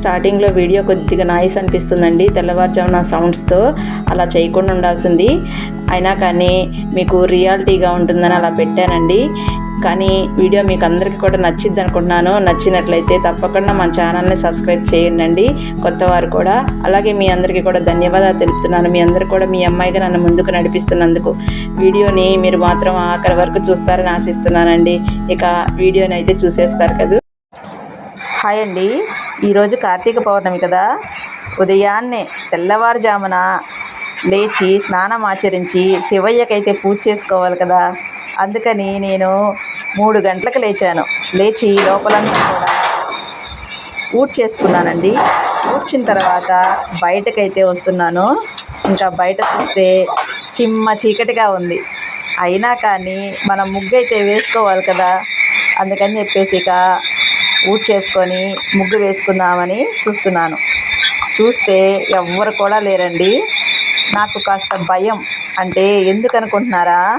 స్టార్టింగ్లో వీడియో కొద్దిగా నాయిస్ అనిపిస్తుందండి. తెల్లవారుజామున సౌండ్స్తో అలా చేయకుండా ఉండాల్సింది. అయినా కానీ మీకు రియాలిటీగా ఉంటుందని అలా పెట్టానండి. కానీ వీడియో మీకు అందరికీ కూడా నచ్చిద్ది అనుకుంటున్నాను. నచ్చినట్లయితే తప్పకుండా మన ఛానల్ని సబ్స్క్రైబ్ చేయండి కొత్త వారు కూడా. అలాగే మీ అందరికీ కూడా ధన్యవాదాలు తెలుపుతున్నాను. మీ అందరు కూడా మీ అమ్మాయిగా నన్ను ముందుకు నడిపిస్తున్నందుకు. వీడియోని మీరు మాత్రం ఆఖరి వరకు చూస్తారని ఆశిస్తున్నానండి. ఇక వీడియోని అయితే చూసేస్తారు కదా. హాయ్ అండి. ఈరోజు కార్తీక పౌర్ణమి కదా. ఉదయాన్నే తెల్లవారుజామున లేచి స్నానం ఆచరించి శివయ్యకైతే పూజ చేసుకోవాలి కదా. అందుకని నేను మూడు గంటలకు లేచాను. లేచి లోపలంతా కూడా ఊడ్ చేసుకున్నానండి. ఊడ్చిన తర్వాత బయటకైతే వస్తున్నాను. ఇంకా బయట చూస్తే చిమ్మ చీకటిగా ఉంది. అయినా కానీ మనం ముగ్గు అయితే వేసుకోవాలి కదా. అందుకని చెప్పేసి ఇక ఊడ్ చేసుకొని ముగ్గు వేసుకుందామని చూస్తున్నాను. చూస్తే ఎవ్వరు కూడా లేరండి. నాకు కాస్త భయం. అంటే ఎందుకు అనుకుంటున్నారా?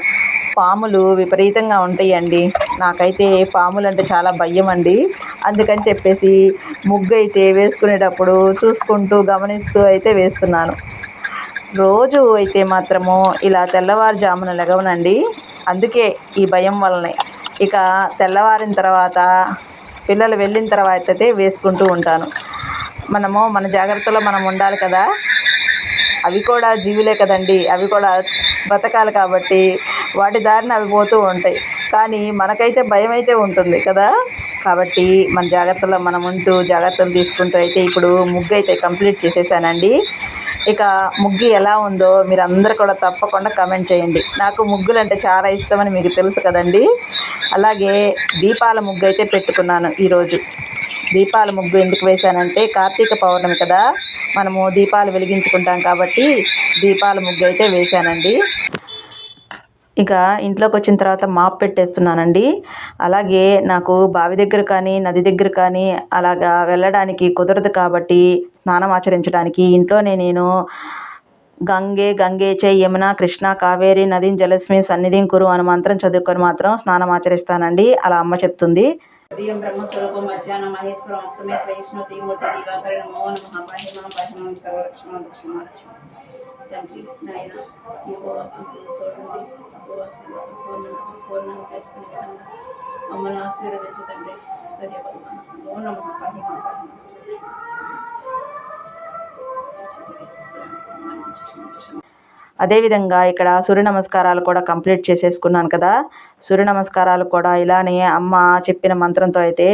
పాములు విపరీతంగా ఉంటాయండి. నాకైతే పాములు అంటే చాలా భయం అండి. అందుకని చెప్పేసి ముగ్గు అయితే వేసుకునేటప్పుడు చూసుకుంటూ గమనిస్తూ అయితే వేస్తున్నాను. రోజు అయితే మాత్రము ఇలా తెల్లవారుజామున లెగవనండి. అందుకే ఈ భయం వల్లనే. ఇక తెల్లవారిన తర్వాత పిల్లలు వెళ్ళిన తర్వాత అయితే వేసుకుంటూ ఉంటాను. మనము మన జాగ్రత్తలో మనం ఉండాలి కదా. అవి కూడా జీవులే కదండి. అవి కూడా బ్రతకాలి కాబట్టి వాటి దారిన అవి పోతూ ఉంటాయి. కానీ మనకైతే భయం అయితే ఉంటుంది కదా. కాబట్టి మన జాగ్రత్తలో మనం ఉంటూ జాగ్రత్తలు తీసుకుంటూ అయితే ఇప్పుడు ముగ్గు అయితే కంప్లీట్ చేసేసానండి. ఇక ముగ్గు ఎలా ఉందో మీరు అందరు కూడా తప్పకుండా కమెంట్ చేయండి. నాకు ముగ్గులు అంటే చాలా ఇష్టమని మీకు తెలుసు కదండి. అలాగే దీపాల ముగ్గు అయితే పెట్టుకున్నాను ఈరోజు. దీపాల ముగ్గు ఎందుకు వేశానంటే కార్తీక పౌర్ణమి కదా మనము దీపాలు వెలిగించుకుంటాం కాబట్టి దీపాల ముగ్గు అయితే వేశానండి. ఇక ఇంట్లోకి వచ్చిన తర్వాత మాప్ పెట్టేస్తున్నానండి. అలాగే నాకు బావి దగ్గర కానీ నది దగ్గర కానీ అలాగా వెళ్ళడానికి కుదరదు కాబట్టి స్నానం ఆచరించడానికి. ఇంట్లోనే నేను గంగే గంగే చే యమున కృష్ణ కావేరి నదీం జలస్మి సన్నిధిం కురు అని మంత్రం చదువుకొని మాత్రం స్నానం ఆచరిస్తానండి. అలా అమ్మ చెప్తుంది. ఉదయం బ్రహ్మస్వరూపం మధ్యాహ్నం మహేశ్వరం అస్తమే వైష్ణవ త్రిమూర్తి తండ్రి నాయన ఉపవాసం తోడండి. ఉపవాసం పూర్ణం చేసుకునే విధంగా మమ్మల్ని ఆశీర్వదించు తండ్రి. సూర్య భగవాన్ అదేవిధంగా ఇక్కడ సూర్య నమస్కారాలు కూడా కంప్లీట్ చేసేసుకున్నాను కదా. సూర్య నమస్కారాలు కూడా ఇలానే అమ్మ చెప్పిన మంత్రంతో అయితే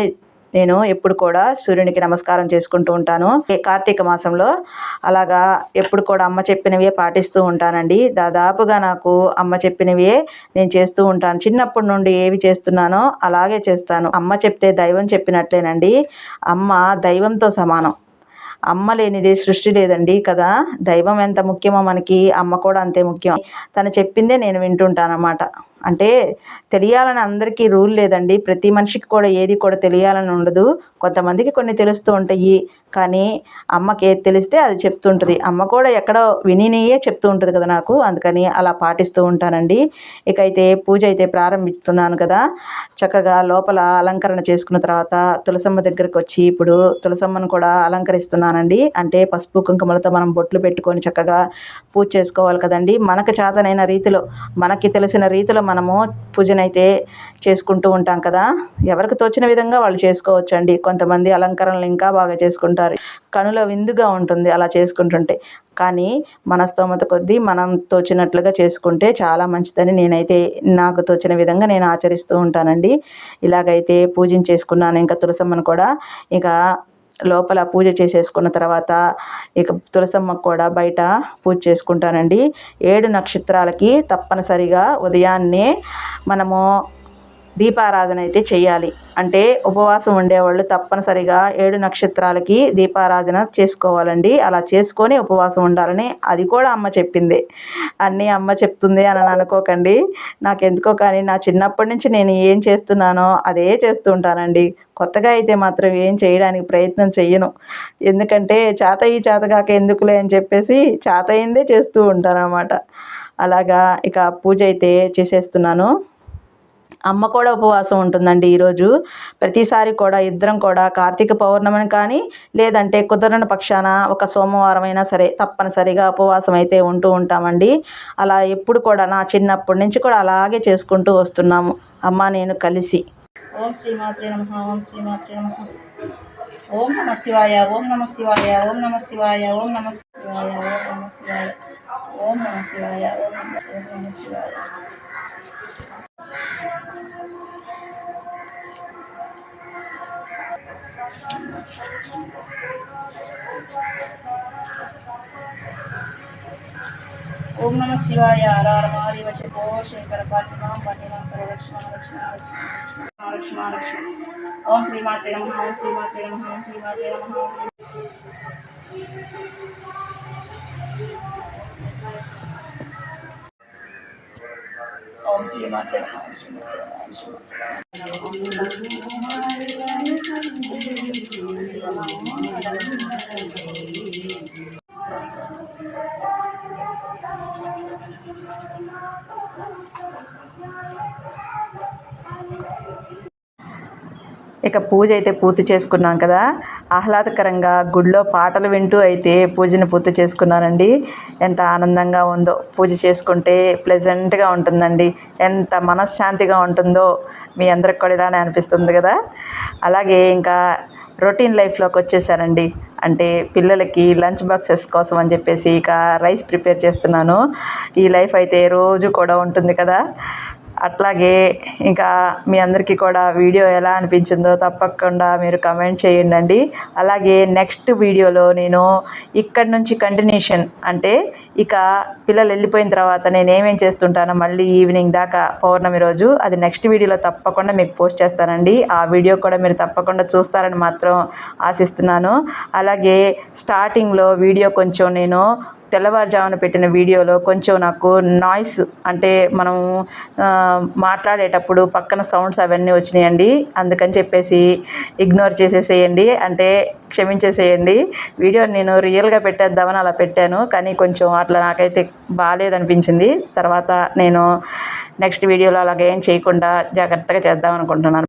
నేను ఎప్పుడు కూడా సూర్యునికి నమస్కారం చేసుకుంటూ ఉంటాను. కార్తీక మాసంలో అలాగా ఎప్పుడు కూడా అమ్మ చెప్పినవే పాటిస్తూ ఉంటానండి. దాదాపుగా నాకు అమ్మ చెప్పినవే నేను చేస్తూ ఉంటాను. చిన్నప్పటి నుండి ఏవి చేస్తున్నానో అలాగే చేస్తాను. అమ్మ చెప్తే దైవం చెప్పినట్లేనండి. అమ్మ దైవంతో సమానం. అమ్మ లేనిదే సృష్టి లేదండి కదా. దైవం ఎంత ముఖ్యమో మనకి అమ్మ కూడా అంతే ముఖ్యం. తను చెప్పిందే నేను వింటుంటానమాట. అంటే తెలియాలని అందరికీ రూల్ లేదండి. ప్రతి మనిషికి కూడా ఏది కూడా తెలియాలని ఉండదు. కొంతమందికి కొన్ని తెలుస్తూ ఉంటాయి. కానీ అమ్మకి ఏది తెలిస్తే అది చెప్తుంటుంది. అమ్మ కూడా ఎక్కడో వినినయే చెప్తూ ఉంటుంది కదా నాకు. అందుకని అలా పాటిస్తూ ఉంటానండి. ఇక అయితే పూజ అయితే ప్రారంభిస్తున్నాను కదా. చక్కగా లోపల అలంకరణ చేసుకున్న తర్వాత తులసమ్మ దగ్గరికి వచ్చి ఇప్పుడు తులసమ్మను కూడా అలంకరిస్తున్నానండి. అంటే పసుపు కుంకుమలతో మనం బొట్లు పెట్టుకొని చక్కగా పూజ చేసుకోవాలి కదండి. మనకు చేతనైన రీతిలో మనకి తెలిసిన రీతిలో మనము పూజనైతే చేసుకుంటూ ఉంటాం కదా. ఎవరికి తోచిన విధంగా వాళ్ళు చేసుకోవచ్చండి. కొంతమంది అలంకరణలు ఇంకా బాగా చేసుకుంటారు. కనుల విందుగా ఉంటుంది అలా చేసుకుంటుంటే. కానీ మన స్తోమత కొద్దీ మనం తోచినట్లుగా చేసుకుంటే చాలా మంచిదని నేనైతే నాకు తోచిన విధంగా నేను ఆచరిస్తూ ఉంటానండి. ఇలాగైతే పూజించేసుకున్నాను ఇంకా తులసమ్మను కూడా. ఇక లోపల పూజ చేసేసుకున్న తర్వాత ఇక తులసమ్మకు కూడా బయట పూజ చేసుకుంటానండి. ఏడు నక్షత్రాలకి తప్పనిసరిగా ఉదయాన్నే మనము దీపారాధన అయితే చేయాలి. అంటే ఉపవాసం ఉండేవాళ్ళు తప్పనిసరిగా ఏడు నక్షత్రాలకి దీపారాధన చేసుకోవాలండి. అలా చేసుకొని ఉపవాసం ఉండాలని అది కూడా అమ్మ చెప్పింది. అన్నీ అమ్మ చెప్తుంది అని అనుకోకండి. నాకు ఎందుకో కానీ నా చిన్నప్పటి నుంచి నేను ఏం చేస్తున్నానో అదే చేస్తూ ఉంటానండి. కొత్తగా అయితే మాత్రం ఏం చేయడానికి ప్రయత్నం చెయ్యను. ఎందుకంటే చేతయి చేతగాక ఎందుకులే అని చెప్పేసి చేతయిందే చేస్తూ ఉంటాను అనమాట అలాగా ఇక పూజ అయితే చేసేస్తున్నాను. అమ్మ కూడా ఉపవాసం ఉంటుందండి ఈరోజు. ప్రతిసారి కూడా ఇద్దరం కూడా కార్తీక పౌర్ణమిని కానీ లేదంటే కుదరని పక్షాన ఒక సోమవారం అయినా సరే తప్పనిసరిగా ఉపవాసం అయితే ఉంటూ ఉంటామండి. అలా ఎప్పుడు కూడా నా చిన్నప్పటి నుంచి కూడా అలాగే చేసుకుంటూ వస్తున్నాము. అమ్మ నేను కలిసి. ఓం శ్రీమాత్రే నమ ఓం శ్రీమాత్రే నమ. ఓం నమ శివాయ ఓం నమ శివాయ ఓం నమ శివాయ ఓం నమ శివాయ ఓం నమ శివాయ ఓం నమ శివాయ ఓం నమ శివాయ. నమ శివాయ ఓం నమ శివాయ హర మహాదేవ శంభో శంకర పార్వమాం పాటిమాం సర్వలక్ష్మణ లక్ష్మణ లక్ష్మణ లక్ష్మణ లక్ష్మణ ఓం శ్రీమాత్రే నమ ఓం శ్రీమాత్రే నమ ఓం శ్రీమాత్రే నమ ఓం ఓం శ్రీమాత్రే నమ ఓం శ్రీమాత్రే నమ ఓం శ్రీమాత్రే నమః. ఇక పూజ అయితే పూర్తి చేసుకున్నాం కదా. ఆహ్లాదకరంగా గుడిలో పాటలు వింటూ అయితే పూజను పూర్తి చేసుకున్నానండి. ఎంత ఆనందంగా ఉందో. పూజ చేసుకుంటే ప్లెజెంట్గా ఉంటుందండి. ఎంత మనశ్శాంతిగా ఉంటుందో మీ అందరికి కూడా ఇలానే అనిపిస్తుంది కదా. అలాగే ఇంకా రొటీన్ లైఫ్లోకి వచ్చేసానండి అంటే పిల్లలకి లంచ్ బాక్సెస్ కోసం అని చెప్పేసి ఇక రైస్ ప్రిపేర్ చేస్తున్నాను. ఈ లైఫ్ అయితే రోజు కూడా ఉంటుంది కదా. అట్లాగే ఇంకా మీ అందరికీ కూడా వీడియో ఎలా అనిపించిందో తప్పకుండా మీరు కమెంట్ చేయండి అలాగే నెక్స్ట్ వీడియోలో నేను ఇక్కడ నుంచి కంటిన్యూషన్ అంటే ఇక పిల్లలు వెళ్ళిపోయిన తర్వాత నేను ఏమేం చేస్తుంటానో మళ్ళీ ఈవినింగ్ దాకా పౌర్ణమి రోజు అది నెక్స్ట్ వీడియోలో తప్పకుండా మీకు పోస్ట్ చేస్తానండి. ఆ వీడియో కూడా మీరు తప్పకుండా చూస్తారని మాత్రం ఆశిస్తున్నాను. అలాగే స్టార్టింగ్లో వీడియో కొంచెం నేను తెల్లవారుజామున పెట్టిన వీడియోలో కొంచెం నాకు నాయిస్ అంటే మనం మాట్లాడేటప్పుడు పక్కన సౌండ్స్ అవన్నీ వచ్చినాయండి. అందుకని చెప్పేసి ఇగ్నోర్ చేసేసేయండి. అంటే క్షమించేసేయండి. వీడియో నేను రియల్గా పెట్టేద్దామని అలా పెట్టాను. కానీ కొంచెం అట్లా నాకైతే బాగాలేదనిపించింది తర్వాత నేను నెక్స్ట్ వీడియోలో అలాగే ఏం చేయకుండా జాగ్రత్తగా చేద్దాం అనుకుంటున్నాను